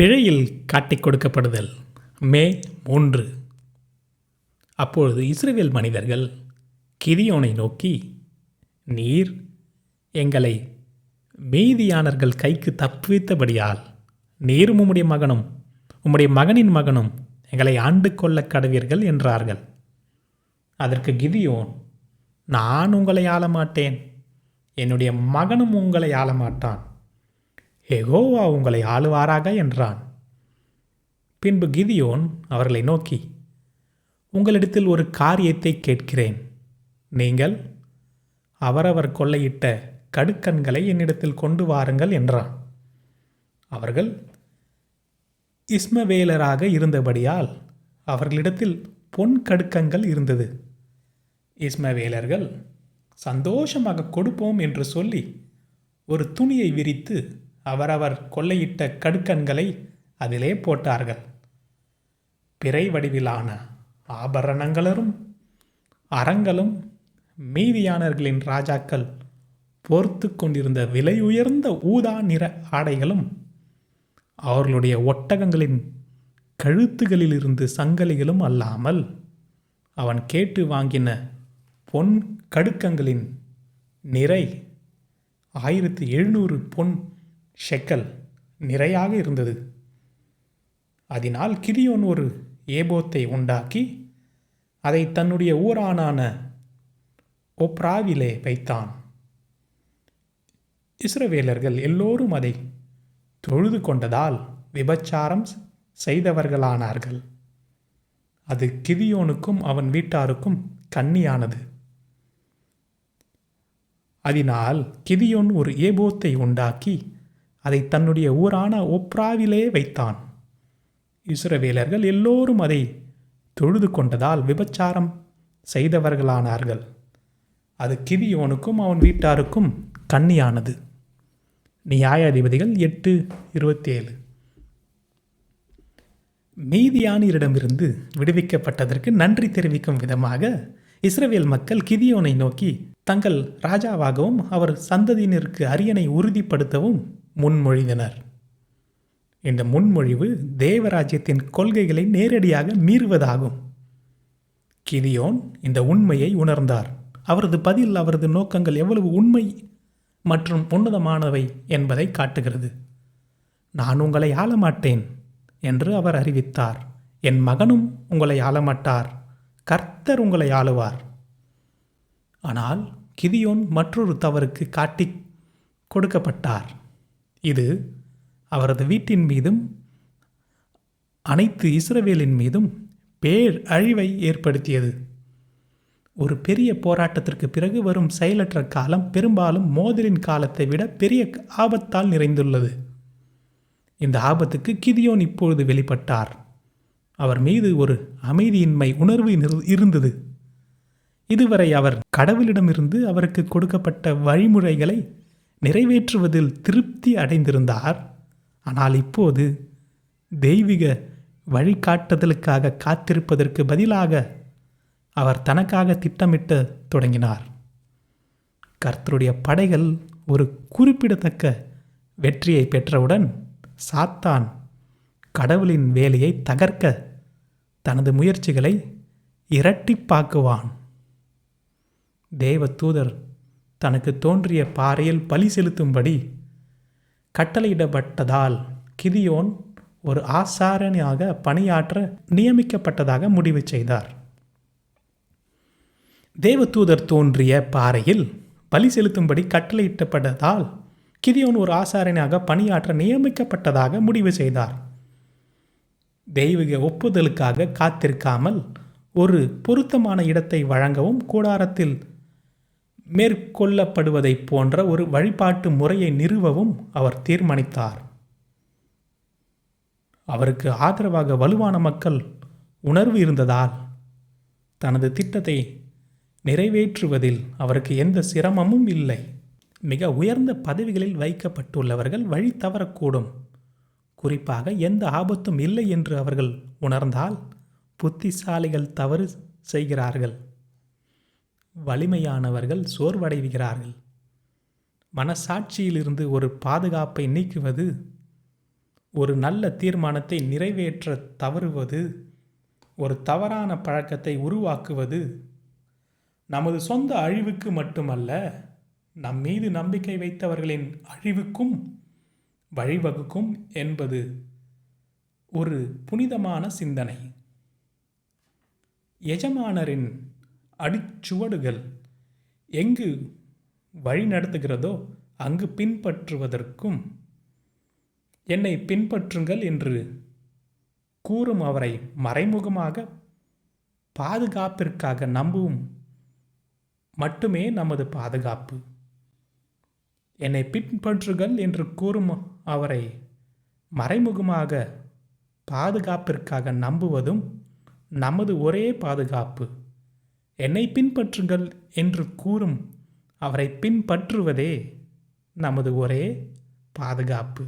பிழையில் காட்டிக் கொடுக்கப்படுதல். மே மூன்று. அப்பொழுது இஸ்ரேல் மனிதர்கள் கிதியோனை நோக்கி நீர் எங்களை மீதியானர்கள் கைக்கு தப்புவித்தபடியால் நீரும் உம்முடைய மகனும் உம்முடைய மகனின் மகனும் எங்களை ஆண்டு கொள்ள கடவீர்கள் என்றார்கள். அதற்கு கிதியோன் நான் உங்களை ஆள மாட்டேன் என்னுடைய மகனும் உங்களை ஆள மாட்டான் எகோவா உங்களை ஆளுவாராக என்றான். பின்பு கிதியோன் அவர்களை நோக்கி உங்களிடத்தில் ஒரு காரியத்தை கேட்கிறேன். நீங்கள் அவரவர் கொள்ளையிட்ட கடுக்கன்களை என்னிடத்தில் கொண்டு வாருங்கள் என்றான். அவர்கள் இஸ்மவேலராக இருந்தபடியால் அவர்களிடத்தில் பொன் கடுக்கங்கள் இருந்தது. இஸ்மவேலர்கள் சந்தோஷமாக கொடுப்போம் என்று சொல்லி ஒரு துணியை விரித்து அவரவர் கொள்ளையிட்ட கடுக்கன்களை அதிலே போட்டார்கள். பிறை வடிவிலான ஆபரணங்களும் அறங்களும் மீதியானர்களின் ராஜாக்கள் போர்த்து கொண்டிருந்த விலை உயர்ந்த ஊதா நிற ஆடைகளும் அவர்களுடைய ஒட்டகங்களின் கழுத்துகளிலிருந்து சங்கலிகளும் அல்லாமல் அவன் கேட்டு வாங்கின பொன் கடுக்கங்களின் நிறை ஆயிரத்தி எழுநூறு பொன் ஷெக்கல் நிறையாக இருந்தது. அதனால் கிதியோன் ஒரு ஏபோத்தை உண்டாக்கி அதை தன்னுடைய ஊரானான ஒப்ராவிலே வைத்தான். இஸ்ரவேலர்கள் எல்லோரும் அதை தொழுது கொண்டதால் விபச்சாரம் செய்தவர்களானார்கள். அது கிதியோனுக்கும் அவன் வீட்டாருக்கும் கன்னியானது அதனால் கிதியோன் ஒரு ஏபோத்தை உண்டாக்கி அதை தன்னுடைய ஊரான ஒப்ராவிலே வைத்தான். இஸ்ரவேலர்கள் எல்லோரும் அதை தொழுது கொண்டதால் விபச்சாரம் செய்தவர்களானார்கள். அது கிதியோனுக்கும் அவன் வீட்டாருக்கும் கண்ணியானது. நியாயாதிபதிகள் எட்டு இருபத்தேழு. மீதியானியரிடமிருந்து விடுவிக்கப்பட்டதற்கு நன்றி தெரிவிக்கும் விதமாக இஸ்ரவேல் மக்கள் கிதியோனை நோக்கி தங்கள் ராஜாவாகவும் அவர் சந்ததியினருக்கு அரியணை உறுதிப்படுத்தவும் முன்மொழிந்தனர். இந்த முன்மொழிவு தேவராஜ்யத்தின் கொள்கைகளை நேரடியாக மீறுவதாகும். கிதியோன் இந்த உண்மையை உணர்ந்தார். அவரது பதில் அவரது நோக்கங்கள் எவ்வளவு உண்மை மற்றும் உன்னதமானவை என்பதை காட்டுகிறது. நான் உங்களை ஆளமாட்டேன் என்று அவர் அறிவித்தார். என் மகனும் உங்களை ஆளமாட்டார். கர்த்தர் உங்களை ஆளுவார். ஆனால் கிதியோன் மற்றொரு தவறுக்கு காட்டி கொடுக்கப்பட்டார். இது அவரது வீட்டின் மீதும் அனைத்து இஸ்ரவேலின் மீதும் பேர் அழிவை ஏற்படுத்தியது. ஒரு பெரிய போராட்டத்திற்கு பிறகு வரும் செயலற்ற காலம் பெரும்பாலும் மோதலின் காலத்தை விட பெரிய ஆபத்தால் நிறைந்துள்ளது. இந்த ஆபத்துக்கு கிதியோன் இப்பொழுது வெளிப்பட்டார். அவர் மீது ஒரு அமைதியின்மை உணர்வு இருந்தது. இதுவரை அவர் கடவுளிடமிருந்து அவருக்கு கொடுக்கப்பட்ட வழிமுறைகளை நிறைவேற்றுவதில் திருப்தி அடைந்திருந்தார். ஆனால் இப்போது தெய்வீக வழிகாட்டுதலுக்காக காத்திருப்பதற்கு பதிலாக அவர் தனக்காக திட்டமிட்டு தொடங்கினார். கர்த்தருடைய படைகள் ஒரு குறிப்பிடத்தக்க வெற்றியை பெற்றவுடன் சாத்தான் கடவுளின் வேலையை தகர்க்க தனது முயற்சிகளை இரட்டிப்பாக்குவான். தேவ தூதர் தனக்கு தோன்றிய பாறையில் பலி செலுத்தும்படி கட்டளையிடப்பட்டதால் கிதியோன் ஒரு ஆசாரணியாக பணியாற்ற நியமிக்கப்பட்டதாக முடிவு செய்தார். தேவதூதர் தோன்றிய பாறையில் பலி செலுத்தும்படி கட்டளையிட்டப்பட்டதால் கிதியோன் ஒரு ஆசாரனாக பணியாற்ற நியமிக்கப்பட்டதாக முடிவு செய்தார். தெய்வீக ஒப்புதலுக்காக காத்திருக்காமல் ஒரு பொருத்தமான இடத்தை வழங்கவும் கூடாரத்தில் மேற்கொள்ளப்படுவதைப் போன்ற ஒரு வழிபாட்டு முறையை நிறுவவும் அவர் தீர்மானித்தார். அவருக்கு ஆதரவாக வலுவான மக்கள் உணர்வு இருந்ததால் தனது திட்டத்தை நிறைவேற்றுவதில் அவருக்கு எந்த சிரமமும் இல்லை. மிக உயர்ந்த பதவிகளில் வைக்கப்பட்டுள்ளவர்கள் வழி தவறக்கூடும். குறிப்பாக எந்த ஆபத்தும் இல்லை என்று அவர்கள் உணர்ந்தால் புத்திசாலிகள் தவறு செய்கிறார்கள். வலிமையானவர்கள் சோர்வடைகிறார்கள். மனசாட்சியிலிருந்து ஒரு பாதுகாப்பை நீக்குவது ஒரு நல்ல தீர்மானத்தை நிறைவேற்ற தவறுவது ஒரு தவறான பழக்கத்தை உருவாக்குவது நமது சொந்த அழிவுக்கு மட்டுமல்ல நம் மீது நம்பிக்கை வைத்தவர்களின் அழிவுக்கும் வழிவகுக்கும் என்பது ஒரு புனிதமான சிந்தனை. எஜமானரின் அடிச்சுவடுகள் எங்கு வழி நடத்துகிறதோ அங்கு பின்பற்றுவதற்கும் என்னை பின்பற்றுங்கள் என்று கூறும் அவரை மறைமுகமாக பாதுகாப்பிற்காக நம்பும் மட்டுமே நமது பாதுகாப்பு. என்னை பின்பற்றுகள் என்று கூறும் அவரை மறைமுகமாக பாதுகாப்பிற்காக நம்புவதும் நமது ஒரே பாதுகாப்பு. என்னை பின்பற்றுங்கள் என்று கூறும் அவரை பின்பற்றுவதே நமது ஒரே பாதுகாப்பு.